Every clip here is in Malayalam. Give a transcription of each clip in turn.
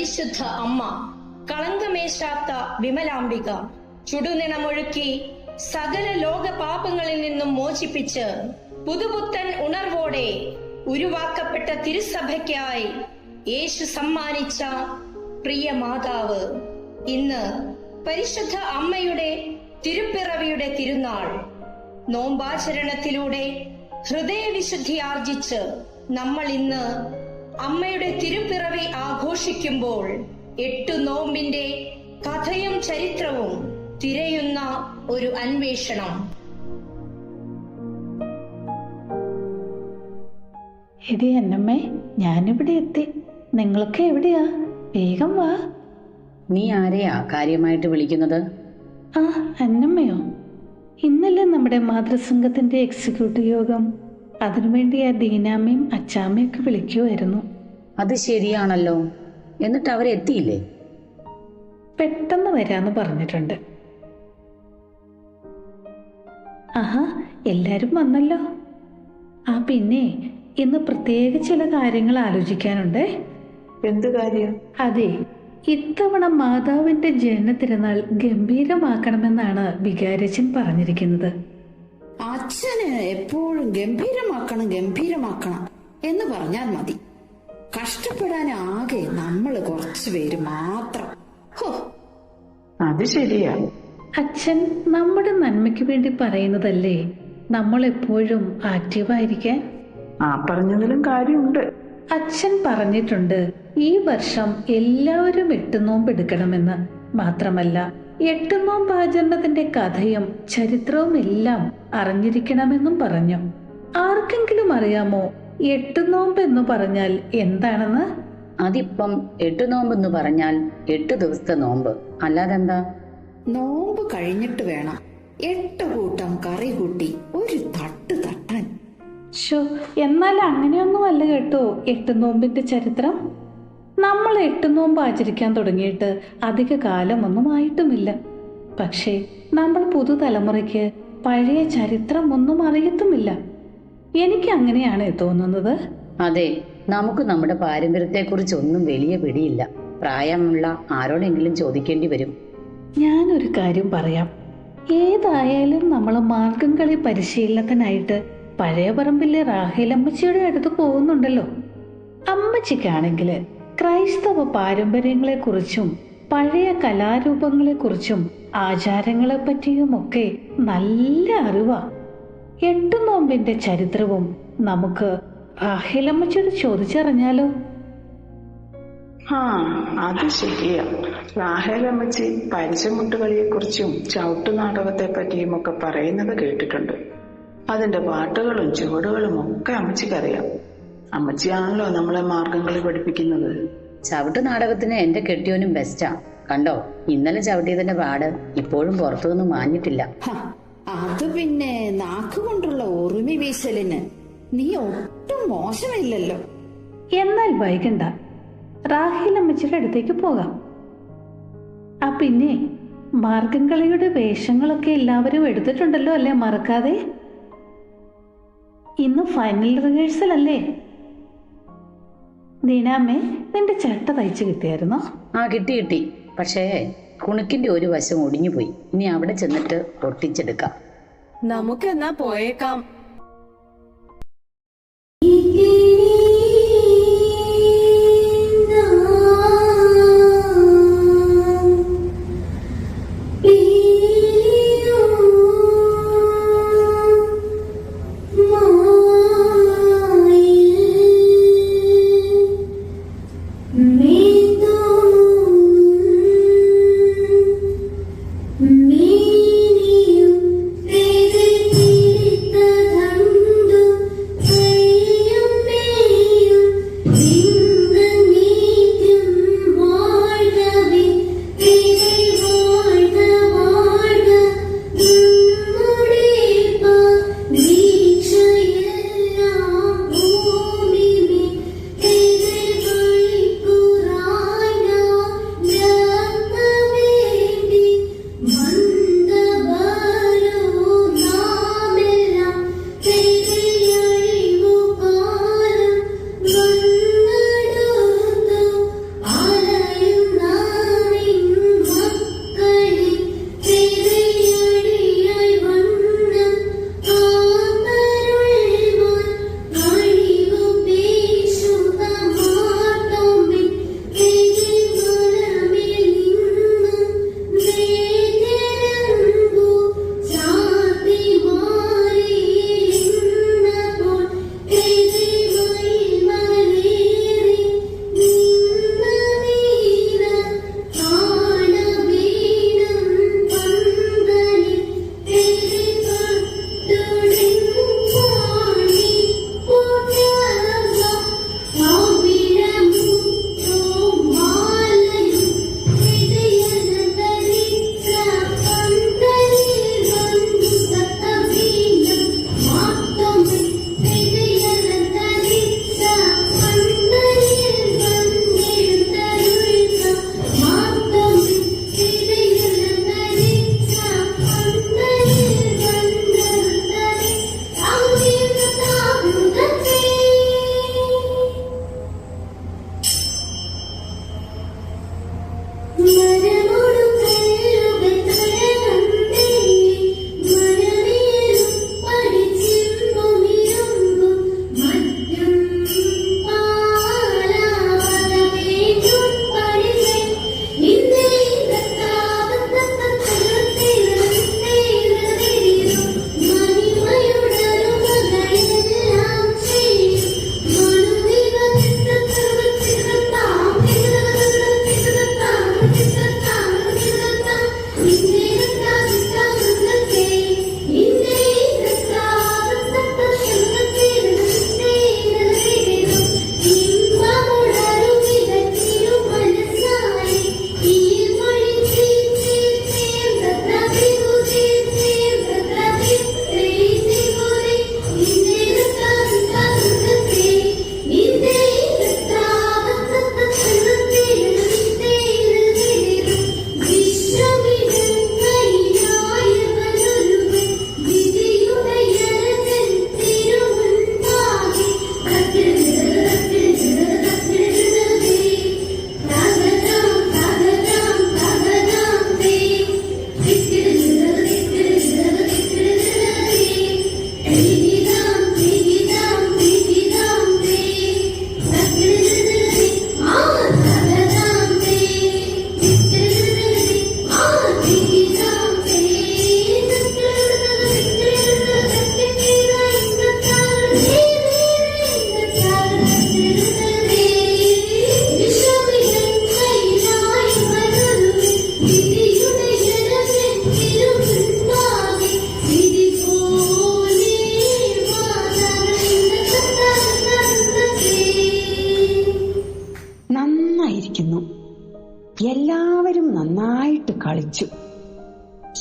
പരിശുദ്ധ അമ്മ കളങ്കമേശാത്ത വിമലാംബിക ചുടുനിണമൊഴുക്കി സകല ലോക പാപങ്ങളിൽ നിന്നും മോചിപ്പിച്ച് പുതുപുത്തൻ ഉണർവോടെ ഉരുവാക്കപ്പെട്ട തിരുസഭയ്ക്കായി യേശു സമ്മാനിച്ച പ്രിയ മാതാവ്. ഇന്ന് പരിശുദ്ധ അമ്മയുടെ തിരുപ്പിറവിയുടെ തിരുനാൾ നോമ്പാചരണത്തിലൂടെ ഹൃദയവിശുദ്ധി ആർജിച്ച് നമ്മൾ ഇന്ന് അമ്മയുടെ തിരുപ്പിറവി ആഘോഷിക്കുമ്പോൾ എട്ടു നോമ്പിന്റെ കഥയും ചരിത്രവും തിരയുന്ന ഒരു അന്വേഷണം. എടി എന്നമ്മേ ഞാനിവിടെ എത്തി. നിങ്ങളൊക്കെ എവിടെയാ? വേഗം വാ. നീ ആരെയാ കാര്യമായിട്ട് വിളിക്കുന്നത്? ആ അന്നമ്മയോ? ഇന്നലെ നമ്മുടെ മാതൃസംഘത്തിന്റെ എക്സിക്യൂട്ടീവ് യോഗം. അതിനുവേണ്ടി ആ ദീനാമ്മയും അച്ചാമ്മയൊക്കെ വിളിക്കുമായിരുന്നു അത് ശരിയാണല്ലോ. എന്നിട്ട് അവരെത്തിയില്ലേ? പെട്ടെന്ന് വരാന്ന് പറഞ്ഞിട്ടുണ്ട്. ആഹാ എല്ലാരും വന്നല്ലോ. ആ പിന്നെ ഇന്ന് പ്രത്യേക ചില കാര്യങ്ങൾ ആലോചിക്കാനുണ്ടേ. എന്ത് കാര്യം? അതെ ഇത്തവണ മാതാവിന്റെ ജനനത്തിരുന്നാൾ ഗംഭീരമാക്കണമെന്നാണ് വികാരച്ചൻ പറഞ്ഞിരിക്കുന്നത്. അച്ഛന് എപ്പോഴും ഗംഭീരമാക്കണം ഗംഭീരമാക്കണം എന്ന് പറഞ്ഞാൽ മതി. കഷ്ടപ്പെടാൻ ആകെ നമ്മൾ കുറച്ചു പേര് മാത്രം. ഹോ. അത് ശരിയാ. അച്ഛൻ നമ്മുടെ നന്മയ്ക്ക് വേണ്ടി പറയുന്നതല്ലേ? നമ്മൾ എപ്പോഴും ആക്റ്റീവായിരിക്കാൻ? ആ പറഞ്ഞതിലും കാര്യമുണ്ട്. അച്ഛൻ പറഞ്ഞിട്ടുണ്ട് ഈ വർഷം എല്ലാവരും എട്ടുനോമ്പ് എടുക്കണമെന്ന് മാത്രമല്ല എട്ടുനോമ്പ് പാചരണത്തിന്റെ കഥയും ചരിത്രവും എല്ലാം അറിഞ്ഞിരിക്കണമെന്നും പറഞ്ഞു. ആർക്കെങ്കിലും അറിയാമോ എട്ടുനോമ്പ് എന്ന് പറഞ്ഞാൽ എന്താണെന്ന്? അതിപ്പം എട്ട് നോമ്പെന്ന് പറഞ്ഞാൽ എട്ട് ദിവസത്തെ നോമ്പ്. അല്ലാതെന്താ നോമ്പ് കഴിഞ്ഞിട്ട് വേണം. എട്ട് കൂട്ടം കറി കൂട്ടി ഒരു തട്ട് തട്ടാൻ. ഷോ എന്നാൽ അങ്ങനെയൊന്നും അല്ല കേട്ടോ എട്ടുനോമ്പിന്റെ ചരിത്രം. നമ്മൾ എട്ട് നോമ്പ് ആചരിക്കാൻ തുടങ്ങിയിട്ട് അധിക കാലമൊന്നും ആയിട്ടുമില്ല പക്ഷേ നമ്മൾ പുതുതലമുറയ്ക്ക് പഴയ ചരിത്രം ഒന്നും അറിയത്തുമില്ല. എനിക്ക് അങ്ങനെയാണ് തോന്നുന്നത്. അതെ നമുക്ക് നമ്മുടെ പാരമ്പര്യത്തെക്കുറിച്ച് ഒന്നും വലിയ പിടിയില്ല. പ്രായമുള്ള ആരോടെങ്കിലും ചോദിക്കേണ്ടി വരും. ഞാനൊരു കാര്യം പറയാം. ഏതായാലും നമ്മൾ മാർഗം കളി പരിശീലനത്തിനായിട്ട് പഴയ പറമ്പിലെ റാഹേലമ്മച്ചിയുടെ അടുത്ത് പോകുന്നുണ്ടല്ലോ. അമ്മച്ചിക്കാണെങ്കിൽ ക്രൈസ്തവ പാരമ്പര്യങ്ങളെക്കുറിച്ചും പഴയ കലാരൂപങ്ങളെക്കുറിച്ചും ആചാരങ്ങളെപ്പറ്റിയുമൊക്കെ പറ്റിയും നല്ല അറിവാ. എട്ടു നോമ്പിന്റെ ചരിത്രവും നമുക്ക് റാഹേലമ്മച്ചിയോട് ചോദിച്ചറിഞ്ഞാലോ? ആ അത് ശരിയാ. റാഹേലമ്മച്ചി പരിചമുട്ടുകളിയെ കുറിച്ചും ചവിട്ടു നാടകത്തെ പറ്റിയും ഒക്കെ പറയുന്നത് കേട്ടിട്ടുണ്ട്. അതിന്റെ പാട്ടുകളും ചുവടുകളും ഒക്കെ അമ്മച്ചിക്കറിയാം. അമ്മച്ചിയാണല്ലോ നമ്മളെ മാർഗംകളി പഠിപ്പിക്കുന്നത്. ചവിട്ട് നാടകത്തിന് എന്റെ കെട്ടിയോനും ബെസ്റ്റാ കണ്ടോ? ഇന്നലെ ചവിട്ടിയതിന്റെ പാട് ഇപ്പോഴും പുറത്തുനിന്ന് മാഞ്ഞിട്ടില്ല. അത് പിന്നെ നാക്കുകൊണ്ടുള്ള ഓർമ്മി വീശലിന് നീ ഒട്ടും മോശമില്ലല്ലോ. എന്നാൽ വൈകണ്ട. റാഹിൽ അമ്മച്ചിയുടെ അടുത്തേക്ക് പോകാം. ആ പിന്നെ മാർഗംകളിയുടെ വേഷങ്ങളൊക്കെ എല്ലാവരും എടുത്തിട്ടുണ്ടല്ലോ അല്ലേ മറക്കാതെ? ഇന്ന് ഫൈനൽ റിഹേഴ്സൽ അല്ലേ? ദീനാമ്മേ നിന്റെ ചേട്ട തയ്ച്ചു കിട്ടിയായിരുന്നോ? ആ കിട്ടി കിട്ടി. പക്ഷേ കുണുക്കിന്റെ ഒരു വശം ഒടിഞ്ഞു പോയി ഇനി അവിടെ ചെന്നിട്ട് ഒട്ടിച്ചെടുക്കാം നമുക്കെന്നാ പോയേക്കാം ും.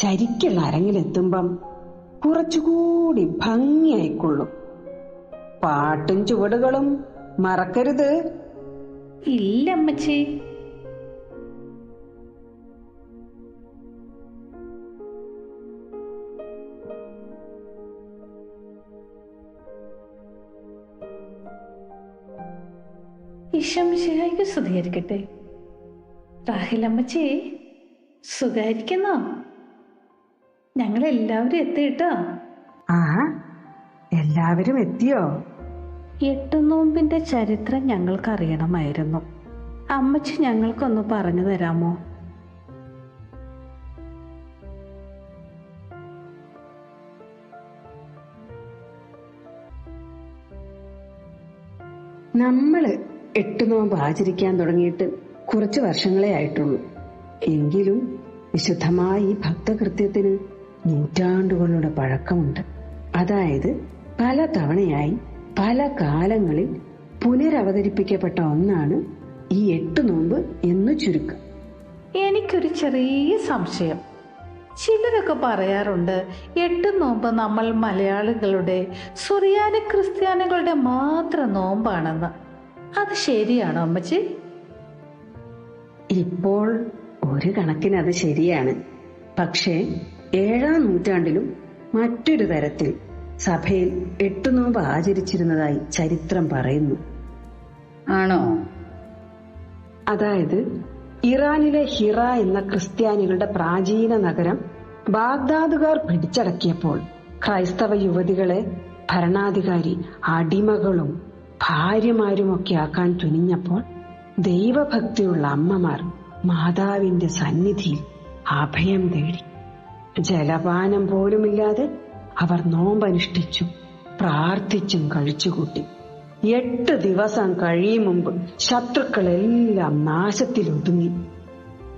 ശരിക്കുള്ള അരങ്ങിലെത്തുമ്പം കുറച്ചുകൂടി ഭംഗിയായിക്കൊള്ളും. പാട്ടും ചുവടുകളും മറക്കരുത്. ഇല്ല അമ്മച്ചി. ഈശോമിശിഹായിക്ക് സ്തുതിയായിരിക്കട്ടെ. റാഹിലമ്മച്ചി സുഖായിരിക്കുന്നോ? ഞങ്ങളെല്ലാവരും എത്തിയിട്ടോ ആ എല്ലാവരും എത്തിയോ? എട്ടു നോമ്പിന്റെ ചരിത്രം ഞങ്ങൾക്ക് അറിയണമായിരുന്നു അമ്മച്ചി ഞങ്ങൾക്കൊന്ന് പറഞ്ഞു തരാമോ? നമ്മൾ എട്ട് നോമ്പ് ആചരിക്കാൻ തുടങ്ങിയിട്ട് കുറച്ച് വർഷങ്ങളെ ആയിട്ടുള്ളൂ. എങ്കിലും വിശുദ്ധമായ ഈ ഭക്തകൃത്യത്തിന് നൂറ്റാണ്ടുകളുടെ പഴക്കമുണ്ട്. അതായത് പല തവണയായി പല കാലങ്ങളിൽ പുനരവതരിപ്പിക്കപ്പെട്ട ഒന്നാണ് ഈ എട്ട് നോമ്പ് എന്ന് ചുരുക്കം. എനിക്കൊരു ചെറിയ സംശയം. ചിലരൊക്കെ പറയാറുണ്ട് എട്ട് നോമ്പ് നമ്മൾ മലയാളികളുടെ സുറിയാനി ക്രിസ്ത്യാനികളുടെ മാത്രം നോമ്പാണെന്ന്. അത് ശരിയാണോ അമ്മച്ചി? ഇപ്പോൾ ഒരു കണക്കിന് അത് ശരിയാണ്. പക്ഷേ ഏഴാം നൂറ്റാണ്ടിലും മറ്റൊരു തരത്തിൽ സഭയിൽ എട്ട് നോമ്പ് ആചരിച്ചിരുന്നതായി ചരിത്രം പറയുന്നു. ആണോ? അതായത് ഇറാനിലെ ഹിറ എന്ന ക്രിസ്ത്യാനികളുടെ പ്രാചീന നഗരം ബാഗ്ദാദുകാർ പിടിച്ചടക്കിയപ്പോൾ ക്രൈസ്തവ യുവതികളെ ഭരണാധികാരി അടിമകളും ഭാര്യമാരുമൊക്കെ ആക്കാൻ തുനിഞ്ഞപ്പോൾ ദൈവഭക്തിയുള്ള അമ്മമാർ മാതാവിന്റെ സന്നിധിയിൽ അഭയം തേടി. ജലപാനം പോലുമില്ലാതെ അവർ നോമ്പനുഷ്ഠിച്ചു പ്രാർത്ഥിച്ചും കഴിച്ചുകൂട്ടി. എട്ട് ദിവസം കഴിയും മുമ്പ് ശത്രുക്കളെല്ലാം നാശത്തിലൊതുങ്ങി.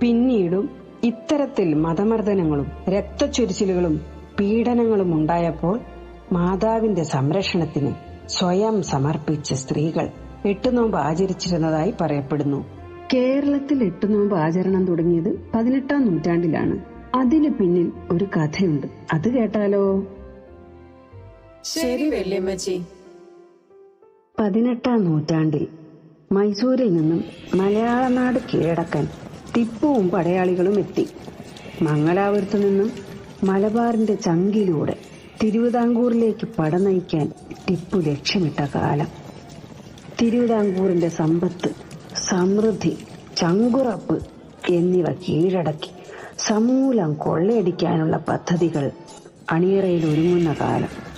പിന്നീടും ഇത്തരത്തിൽ മതമർദ്ദനങ്ങളും രക്തച്ചൊരിച്ചിലുകളും പീഡനങ്ങളും ഉണ്ടായപ്പോൾ മാതാവിന്റെ സംരക്ഷണത്തിന് സ്വയം സമർപ്പിച്ച സ്ത്രീകൾ എട്ടുനോമ്പ് ആചരിച്ചിരുന്നതായി പറയപ്പെടുന്നു. കേരളത്തിൽ എട്ടുനോമ്പ് ആചരണം തുടങ്ങിയത് പതിനെട്ടാം നൂറ്റാണ്ടിലാണ്. അതിന് പിന്നിൽ ഒരു കഥയുണ്ട്. അത് കേട്ടാലോ? ശരി വല്യമ്മച്ചി പതിനെട്ടാം നൂറ്റാണ്ടിൽ മൈസൂരിൽ നിന്നും മലയാളനാട് കീഴടക്കാൻ ടിപ്പുവും പടയാളികളും എത്തി. മംഗലാപുരത്തു നിന്നും മലബാറിന്റെ ചങ്കിലൂടെ തിരുവിതാംകൂറിലേക്ക് പട നയിക്കാൻ ടിപ്പു ലക്ഷ്യമിട്ട കാലം. തിരുവിതാംകൂറിന്റെ സമ്പത്ത് സമൃദ്ധി ചങ്കുറപ്പ് എന്നിവ കീഴടക്കി. സമൂലം കൊള്ളയടിക്കാനുള്ള പദ്ധതികൾ അണിയറയിൽ ഒരുങ്ങുന്ന കാലം.